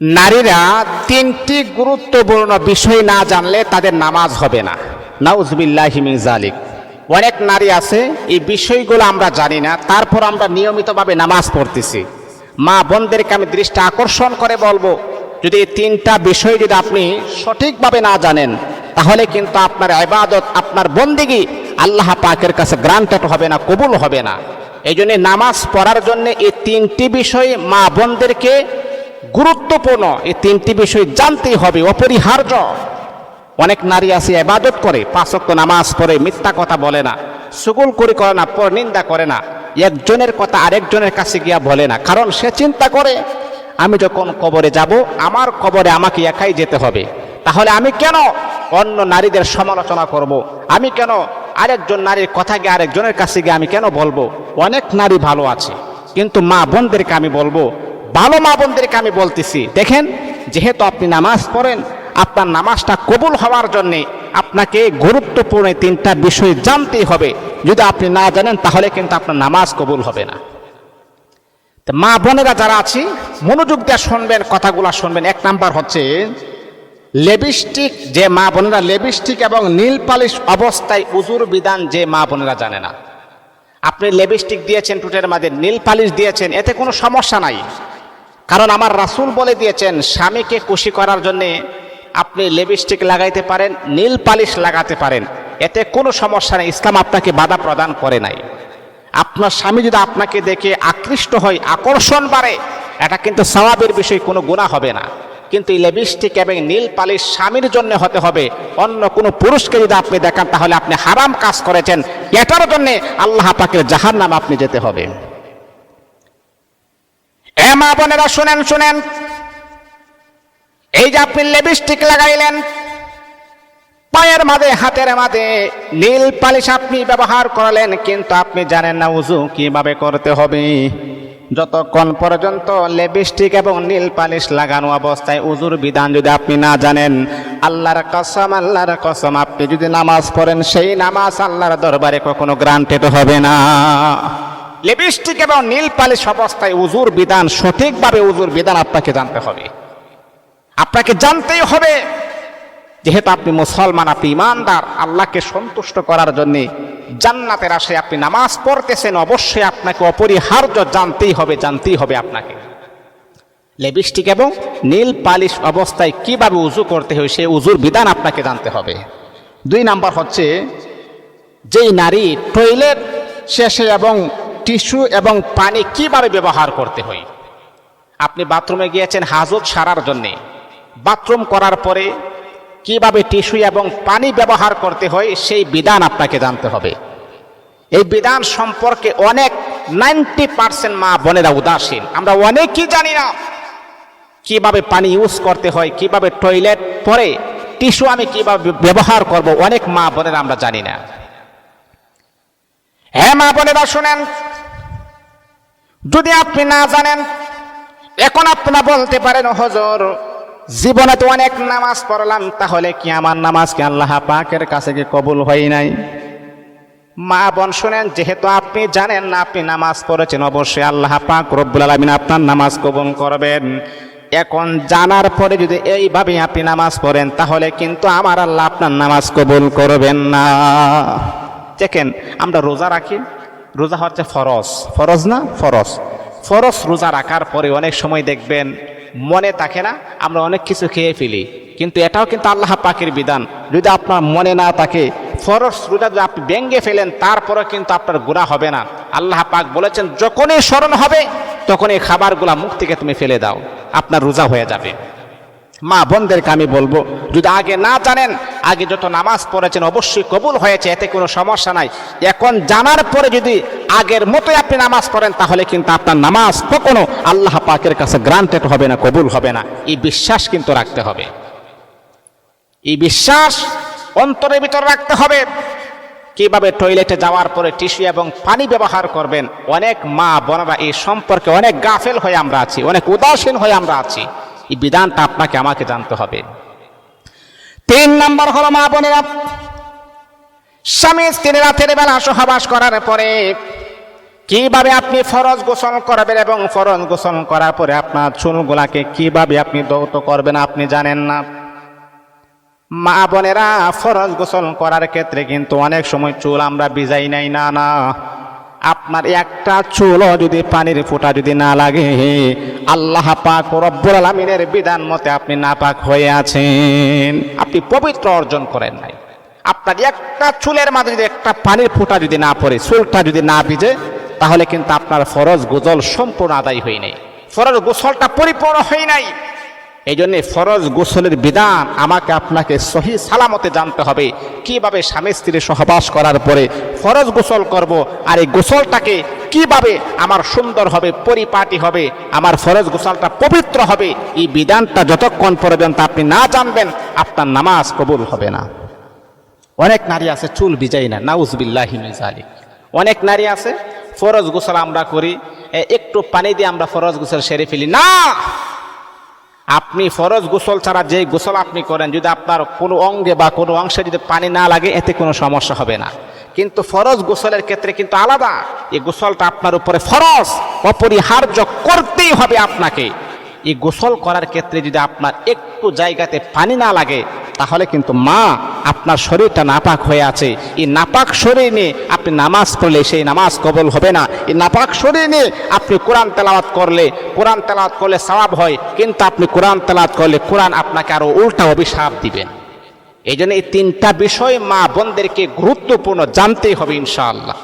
নারীরা তিনটি গুরুত্বপূর্ণ বিষয় না জানলে তাদের নামাজ হবে না। নাউজবিল্লাহিমিন জালিক অনেক নারী আছে, এই বিষয়গুলো আমরা জানি না, তারপর আমরা নিয়মিতভাবে নামাজ পড়তেছি। মা বোনদেরকে আমি দৃষ্টি আকর্ষণ করে বলব, যদি এই তিনটা বিষয় যদি আপনি সঠিকভাবে না জানেন, তাহলে কিন্তু আপনার ইবাদত, আপনার বন্দিগি আল্লাহ পাকের কাছে গ্রান্টেড হবে না, কবুল হবে না। এই নামাজ পড়ার জন্য এই তিনটি বিষয় মা বোনদেরকে গুরুত্বপূর্ণ। এই তিনটি বিষয় জানতেই হবে, অপরিহার্য। অনেক নারী আছে এবাদত করে পাঁচক্য নামাজ পড়ে, মিথ্যা কথা বলে না সুগুল করি করে না, পর নিন্দা করে না, একজনের কথা আরেকজনের কাছে গিয়া বলে না। কারণ সে চিন্তা করে, আমি যখন কবরে যাব, আমার কবরে আমাকে একাই যেতে হবে। তাহলে আমি কেন অন্য নারীদের সমালোচনা করব। আমি কেন আরেকজন নারীর কথা গিয়ে আরেকজনের কাছে গিয়ে আমি কেন বলব? অনেক নারী ভালো আছে, কিন্তু মা বোনদেরকে আমি বলব ভালো মা বোনদেরকে আমি বলতেছি, দেখেন, যেহেতু আপনি নামাজ পড়েন, আপনার নামাজটা কবুল হওয়ার জন্যে আপনাকে গুরুত্বপূর্ণ তিনটা বিষয় জানতেই হবে। যদি আপনি না জানেন, তাহলে কিন্তু আপনার নামাজ কবুল হবে না। মা বোনেরা যারা আছি, মনোযোগ দিয়ে শুনবেন, কথাগুলো শুনবেন। এক নাম্বার হচ্ছে, লেবিস্টিক, যে মা বোনেরা লেবিস্টিক এবং নীল পালিশ অবস্থায় উজুর বিধান যে মা বোনেরা জানে না। আপনি লেবিস্টিক দিয়েছেন টুটের মাঝে নীল পালিশ দিয়েছেন, এতে কোনো সমস্যা নাই। কারণ আমার রাসূল বলে দিয়েছেন, স্বামীকে খুশি করার জন্যে আপনি লিপস্টিক লাগাইতে পারেন, নীল পালিশ লাগাতে পারেন। এতে কোনো সমস্যা নেই, ইসলাম আপনাকে বাধা প্রদান করে নাই। আপনার স্বামী যদি আপনাকে দেখে আকৃষ্ট হয়, আকর্ষণ বাড়ে, এটা কিন্তু সওয়াবের বিষয়, কোনো গুণা হবে না। কিন্তু এই লিপস্টিক এবং নীল পালিশ স্বামীর জন্য হতে হবে, অন্য কোনো পুরুষকে যদি আপনি দেখান, তাহলে আপনি হারাম কাজ করেছেন। এটার জন্যে আল্লাহ পাকের জাহার নাম আপনি যেতে হবে। এ মা বোনেরা, শুনেন শুনেন। এই যে আপনি লিপস্টিক লাগাইলেন, পায়ের মাঝে, হাতের মাঝে নীল পালিশ আপনি ব্যবহার করলেন, কিন্তু আপনি জানেন না উজু কীভাবে করতে হবে। যতক্ষণ পর্যন্ত লিপস্টিক এবং নীল পালিশ লাগানো অবস্থায় উজুর বিধান যদি আপনি না জানেন, আল্লাহর কসম আল্লাহর কসম, আপনি যদি নামাজ পড়েন, সেই নামাজ আল্লাহর দরবারে কখনো গ্রান্টেড হবে না। লিপস্টিক এবং নীল পালিশ অবস্থায় উজুর বিধান সঠিকভাবে উজুর বিধান আপনাকে জানতে হবে। আপনাকে জানতেই হবে, যেহেতু আপনি মুসলমান, আপনি ইমানদার, আল্লাহকে সন্তুষ্ট করার জন্যে জান্নাতের আশায় আপনি নামাজ পড়তেছেন, অবশ্যই আপনাকে অপরিহার্য জানতেই হবে জানতেই হবে আপনাকে। লিপস্টিক এবং নীল পালিশ অবস্থায় কীভাবে উজু করতে হয় সেই উজুর বিধান আপনাকে জানতে হবে। দুই নাম্বার হচ্ছে, যেই নারী টয়লেট শেষে এবং টিস্যু এবং পানি কীভাবে ব্যবহার করতে হয়? আপনি বাথরুমে গিয়েছেন হাজত সারার জন্যে। বাথরুম করার পরে কীভাবে টিস্যু এবং পানি ব্যবহার করতে হয় সেই বিধান আপনাকে জানতে হবে। এই বিধান সম্পর্কে অনেক নাইনটি পার্সেন্ট মা বোনেরা উদাসীন। আমরা অনেকই জানি না কীভাবে পানি ইউজ করতে হয়, কীভাবে টয়লেট পরে টিস্যু আমি কীভাবে ব্যবহার করব, অনেক মা বোনেরা আমরা জানি না। হ্যাঁ মা বোনেরা, শুনেন যদি আপনি না জানেন, এখন আপনারা বলতে পারেন, হজর, জীবনে তো অনেক নামাজ পড়লাম, তাহলে কি আমার নামাজ কি আল্লাহ পাকের কাছে কি কবুল হয় নাই? মা বোন শুনেন, যেহেতু আপনি জানেন না আপনি নামাজ পড়েছেন, অবশ্যই আল্লাহ পাক রব্বুল আলমিন আপনার নামাজ কবুল করবেন। এখন জানার পরে যদি এইভাবে আপনি নামাজ পড়েন, তাহলে কিন্তু আমার আল্লাহ আপনার নামাজ কবুল করবেন না। দেখেন, আমরা রোজা রাখি রোজা হচ্ছে ফরজ। ফরজ না? ফরজ। ফরজ রোজা রাখার পরে অনেক সময় দেখবেন মনে থাকে না, আমরা অনেক কিছু খেয়ে ফেলি। কিন্তু এটাও কিন্তু আল্লাহ পাকের বিধান। যদি আপনার মনে না থাকে, ফরজ রোজা যদি আপনি ব্যঙ্গে ফেলেন তারপরে কিন্তু আপনার গুণা হবে না। আল্লাহ পাক বলেছেন, যখনই স্মরণ হবে তখন এই খাবারগুলা মুখ থেকে তুমি ফেলে দাও। আপনার রোজা হয়ে যাবে। মা বোনদেরকে আমি বলব, যদি আগে না জানেন, আগে যত নামাজ পড়েছেন, অবশ্যই কবুল হয়েছে, এতে কোনো সমস্যা নাই। এখন জানার পরে যদি আগের মতোই আপনি নামাজ পড়েন, তাহলে কিন্তু আপনার নামাজ কখনো আল্লাহ পাকের কাছে গ্রান্টেড হবে না, কবুল হবে না। এই বিশ্বাস কিন্তু রাখতে হবে। এই বিশ্বাস অন্তরের ভিতর রাখতে হবে। কীভাবে টয়লেটে যাওয়ার পরে টিস্যু এবং পানি ব্যবহার করবেন? অনেক মা বোনেরা এই সম্পর্কে অনেক গাফেল হয়ে আমরা আছি, অনেক উদাসীন হয়ে আমরা আছি। এই বিধানটা আপনাকে, আমাকে জানতে হবে। তিন নম্বর হলো মা বোনেরা, স্বামী স্ত্রী রাতের বেলা সহবাস করার পরে কীভাবে আপনি ফরজ গোসল করবেন এবং ফরজ গোসল করার পরে আপনার চুলগুলাকে কীভাবে আপনি দৌত করবেন আপনি জানেন না? মা বোনেরা ফরজ গোসল করার ক্ষেত্রে কিন্তু অনেক সময় চুল আমরা ভিজাই নাই, না না। আপনার একটা চুলও যদি পানির ফোঁটা যদি না লাগে, আল্লাহ পাক রব্বুল আলমিনের বিধান মতে আপনি নাপাক হয়ে আছেন। আপনি পবিত্র অর্জন করেন নাই। আপনার একটা চুলের মাঝে যদি একটা পানির ফোঁটা যদি না পড়ে, চুলটা যদি না ভিজে তাহলে কিন্তু আপনার ফরজ গোসল সম্পূর্ণ আদায় হয়ে নেই। ফরজ গোসলটা পরিপূর্ণ হয় নাই। এই জন্যে ফরজ গোসলের বিধান আমাকে আপনাকে সহি সালামতে জানতে হবে। কীভাবে স্বামী স্ত্রী সহবাস করার পরে ফরজ গোসল করব আর এই গোসলটাকে কীভাবে আমার সুন্দর হবে, পরিপাটি হবে, আমার ফরজ গোসলটা পবিত্র হবে, এই বিধানটা যতক্ষণ পর্যন্ত আপনি না জানবেন, আপনার নামাজ কবুল হবে না। অনেক নারী আছে, চুল ভিজাই না, নাউজবিল্লাহি মিন অনেক নারী আছে ফরজ গোসল আমরা করি একটু পানি দিয়ে আমরা ফরজ গোসল সেরে ফেলি। না! আপনি ফরজ গোসল ছাড়া যে গোসল আপনি করেন, যদি আপনার কোনো অঙ্গে বা কোনো অংশে যদি পানি না লাগে, এতে কোনো সমস্যা হবে না। কিন্তু ফরজ গোসলের ক্ষেত্রে কিন্তু আলাদা। এই গোসলটা আপনার উপরে ফরজ, অপরিহার্য করতেই হবে আপনাকে। এই গোসল করার ক্ষেত্রে যদি আপনার একটু জায়গাতে পানি না লাগে তাহলে কিন্তু মা আপনার শরীরটা নাপাক হয়ে আছে। এই নাপাক শরীর নিয়ে আপনি নামাজ পড়লে সেই নামাজ কবল হবে না। এই নাপাক শরীর নিয়ে আপনি কোরআন তেলাওয়াত করলে, কোরআন তেলাওয়াত করলে সওয়াব হয়, কিন্তু আপনি কোরআন তেলাওয়াত করলে কোরআন আপনাকে আরও উল্টা অভিশাপ দিবেন এই জন্য এই তিনটা বিষয় মা বোনদেরকে গুরুত্বপূর্ণ জানতেই হবে ইনশাআল্লাহ।